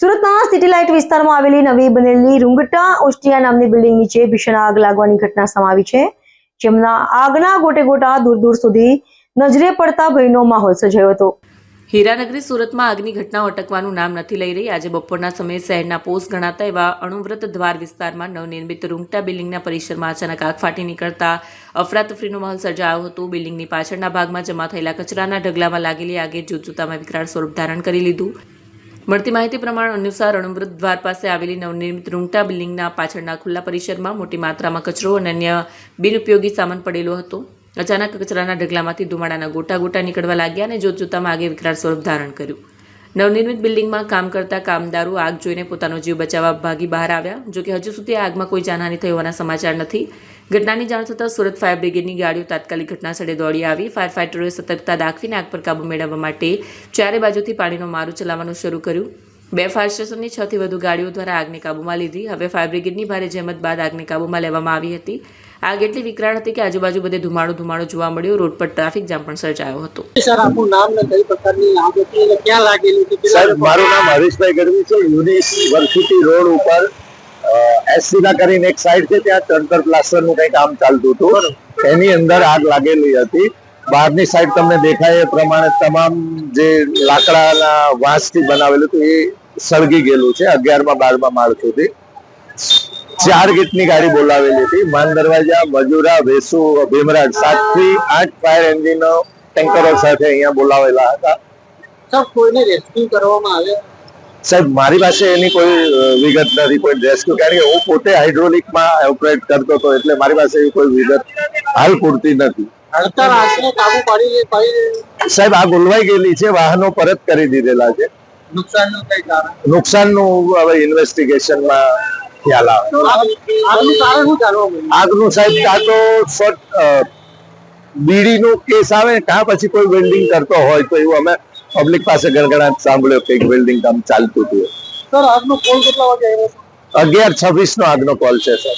સુરતના city light વિસ્તારમાં આવેલી નવી બનેલી રૂંગટા ઓસ્ટ્રિયા નામની બિલ્ડિંગ નીચે ભીષણ આગ લાગવાની ઘટના સમાવી છે. જેમના આગના ગોટે ગોટા દૂર દૂર સુધી નજરે પડતા ભયનો માહોલ સર્જાયો હતો. હીરાનગરી સુરતમાં આગની ઘટનાઓ અટકવાનું નામ નથી લઈ રહી. આજે બપોરના સમયે શહેરના પોસ્ટ ગણાતા એવા અણુવ્રત દ્વાર વિસ્તારમાં નવનિર્મિત રૂંગટા બિલ્ડિંગના પરિસરમાં અચાનક આગ ફાટી નીકળતા અફરાતફરીનો માહોલ સર્જાયો હતો. બિલ્ડિંગની પાછળના ભાગમાં જમા થયેલા કચરાના ઢગલામાં લાગેલી આગે જૂતજૂતામાં વિકરાળ સ્વરૂપ ધારણ કરી લીધું. મળતી માહિતી પ્રમાણે અનુસાર અણુમૃત દ્વાર પાસે આવેલી નવનિર્મિત રૂંગટા બિલ્ડિંગના પાછળના ખુલ્લા પરિસરમાં મોટી માત્રામાં કચરો અને અન્ય બિનઉપયોગી સામાન પડેલો હતો. અચાનક કચરાના ઢગલામાંથી ધુમાડાના ગોટા ગોટા નીકળવા લાગ્યા અને જોતજોતામાં આગે વિકરાળ સ્વરૂપ ધારણ કર્યું. નવનિર્મિત બિલ્ડિંગમાં કામ કરતા કામદારો આગ જોઈને પોતાનો જીવ બચાવવા ભાગી બહાર આવ્યા. જોકે હજુ સુધી આગમાં કોઈ જાનહાની થઈ હોવાના સમાચાર નથી. ઘટનાની જાણ થતાં સુરત ફાયર બ્રિગેડની ગાડીઓ તાત્કાલિક ઘટના સ્થળે દોડી આવી. ફાયર ફાઇટરોએ સતર્કતા દાખવીને આગ પર કાબુ મેળવવા માટે ચારે બાજુથી પાણીનો મારો ચલાવવાનું શરૂ કર્યું. બે ફાયર સ્ટેશનની છ થી વધુ ગાડીઓ દ્વારા આગને કાબૂમાં લીધી. હવે ફાયર બ્રિગેડની ભારે જહેમત બાદ આગને કાબૂમાં લેવામાં આવી હતી. આગ એટલી વિકરાળ હતી કે આજુબાજુ બધે ધુમાડો ધુમાડો જોવા મળ્યો. રોડ પર ટ્રાફિક જામ પણ સર્જાયો હતો. સર આપનું નામ ને કઈ પ્રકારની આગ હતી અને ક્યાં લાગેલી હતી? કેટલા મારું નામ હરીશભાઈ ગઢવી છે. યુનિવર્સિટી રોડ ઉપર એસસીના કરીને એક સાઈડ છે ત્યાં ચણતર પ્લાસ્ટરનું કઈ કામ ચાલતું હતું. એની અંદર આગ લાગેલી હતી. બહારની સાઈડ તમને દેખાય એ પ્રમાણે તમામ જે લાકડાના વાંસથી બનાવેલું હતું એ સળગી ગયેલું છે અગિયારમાં બારમા માળ સુધી. ચાર ગીતની ગાડી બોલાવેલી હતી. માન દરવાજા મજુરા વેસુ ભીમરાજ સાતથી આઠ ફાયર એન્જિન ટેન્કરો સાથે અહીંયા બોલાવેલા હતા. કોઈને રેસ્ક્યુ કરવામાં આવે? સાહેબ મારી પાસે એની કોઈ વિગત નથી કોઈ રેસ્ક્યુ. કારણ કે હું પોતે હાઇડ્રોલિકમાં ઓપરેટ કરતો હતો એટલે મારી પાસે એવી કોઈ વિગત હાલ પૂરતી નથી. સાહેબ આ ઉલવાઈ ગયેલી છે વાહનો પરત કરી દીધેલા છે. નુકસાનનું કઈ કારણ? નુકસાનનું હવે ઇન્વેસ્ટિગેશનમાં ખ્યાલ આવે. આગનું સાહેબ કાં તો શોર્ટ બીડીનો કેસ આવે કાં પછી કોઈ વેલ્ડિંગ કરતો હોય તો એવું અમે પબ્લિક પાસે ગણગણાટ સાંભળ્યો કે વેલ્ડિંગ કામ ચાલતું હતું. સર આગનો કોલ કેટલા વાગે આવ્યો અગિયાર છવ્વીસ નો આગનો કોલ છે સર.